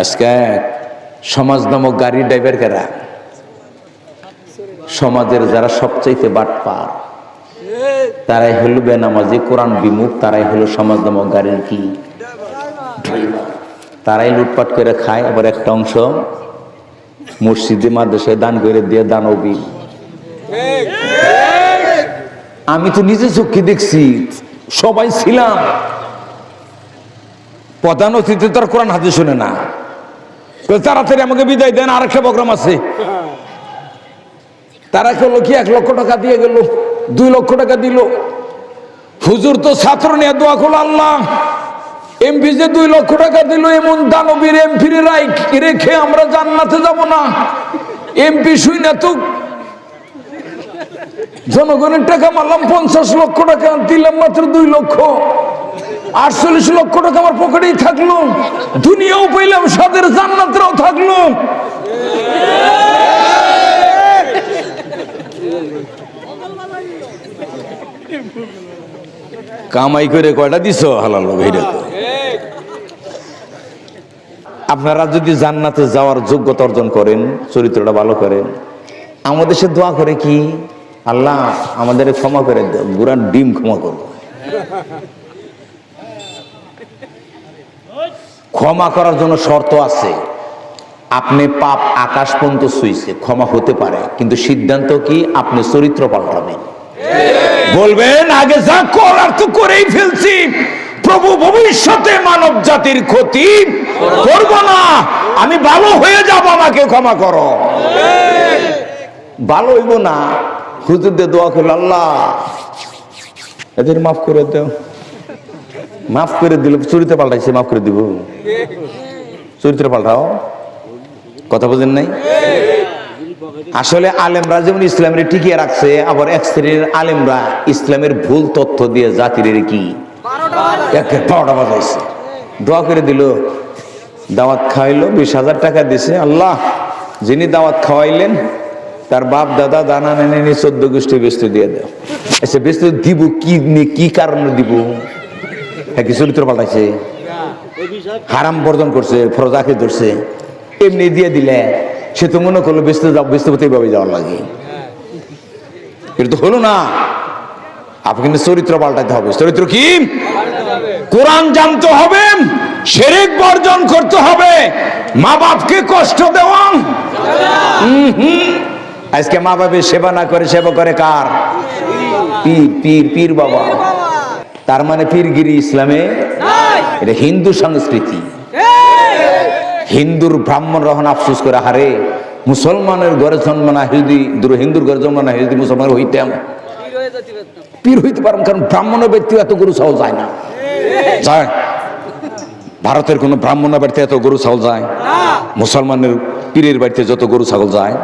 আজকে সমাজ নামক গাড়ি ড্রাইভার কারা? সমাজের যারা সবচাইতে বাট পার তারাই হলো বেনামাজি, কোরআন বিমুখ, তারাই হলো সমাজ নামক গাড়ির কি? তারাই লুটপাট করে খায়, আবার একটা অংশ মসজিদে, মাদ্রাসায় দান করে দিয়ে দানবী। আমি তো নিজে চোখে দেখছি, সবাই ছিলাম। প্রধান অতিথি তার কোরআন হাতে শুনে না। তাড়াতাড়ি আমাকে বিদায় দেন আর একটা প্রোগ্রাম আছে। তারা করল কি, এক লক্ষ টাকা দিয়ে গেল, দুই লক্ষ টাকা দিল। হুজুর তো ছাত্র নিয়ে দোয়া করল, আল্লাহ এমপি যে দুই লক্ষ টাকা দিল, এমন দানবীর এমপির রায় রেখে আমরা জান্নাতে যাব না। এমপি শুই না তো। জনগণের টাকা মারলাম, পঞ্চাশ লক্ষ টাকা, দিলাম মাত্র দুই লক্ষ। আটচল্লিশ লক্ষ টাকা আমার পকেটেই থাকল। দুনিয়াও পাইলাম সাদের জান্নাতরাও থাকল। কামাই করে কয়টা দিছ? হালাল ভাইরা আপনারা যদি জান্নাতে যাওয়ার যোগ্যতা অর্জন করেন, চরিত্রটা ভালো করেন, আমাদের সে দোয়া করে কি? আল্লাহ আমাদের ক্ষমা করে গুড়ার ডিম ক্ষমা করো ক্ষমা করার জন্য শর্ত আছে। আপনি পাপ আকাশ পর্যন্ত শুইছে ক্ষমা হতে পারে, কিন্তু সিদ্ধান্ত কি আপনি চরিত্র পাল্টাবেন? বলবেন, আগে যা করার তো করেই ফেলছি। প্রভু ভবিষ্যতে মানব জাতির ক্ষতি করব না। আমি ভালো হয়ে যাব, আমাকে ক্ষমা করো। ভালো হইব না। হুজুরদের দোয়া করল, আল্লাহ, এদের মাফ করে দাও। মাফ করে দিল চরিত্র পাল্টাইছে, মাফ করে দিব। চরিত্র পাল্টাও? কথা বোঝেন নাই? আসলে আলেমরা যেমন ইসলামের টিকিয়ে রাখছে, আবার এক শ্রেণির আলেমরা ইসলামের ভুল তথ্য দিয়ে জাতির কি? বারোটা বাজাইছে। দোয়া করে দিল, দাওয়াত খাওয়াইলো, বিশ হাজার টাকা দিছে। আল্লাহ, যিনি দাওয়াত খাওয়াইলেন, তার বাপ, দাদা, দানা, নেনে চোদ্দ গোষ্ঠী ব্যস্ত দিয়ে দেও। আচ্ছা ব্যস্ত দিব কি কি কারণে দিব? হ্যাঁ কি চরিত্র পাল্টাইছে। হারাম বর্জন করছে ফরজাকে ধরছে। এমনি দিয়ে দিলে সে তো মনে করল ব্যস্ত যাও ব্যস্তপতি যাওয়ার লাগে। এটা তো হলো না। আপনি কিন্তু চরিত্র পাল্টাতে হবে। চরিত্র কি? কোরআন জানতে হবে সেরেক বর্জন করতে হবে। মা বাপকে কষ্ট দেওয়া। আজকে মা বাপের সেবা না করে, সেবা করে কার? পীর পীর পীর বাবা। তার মানে পীরগিরি ইসলামে এটা হিন্দু সংস্কৃতি। হিন্দুর ব্রাহ্মণ রহন আফসোস করে হারে মুসলমানের ঘরে জন্ম না হিন্দি হিন্দুর ঘরে জন্ম না হিন্দি মুসলমান হইতাম পীর হইতে পারম কারণ ব্রাহ্মণ ব্যক্তি এত গরু চাউল যায় না। যায়। ভারতের কোনো ব্রাহ্মণ বাড়িতে এত গরু ছাগল যায় মুসলমানের পীরের বাড়িতে যত গরু ছাগল যায়।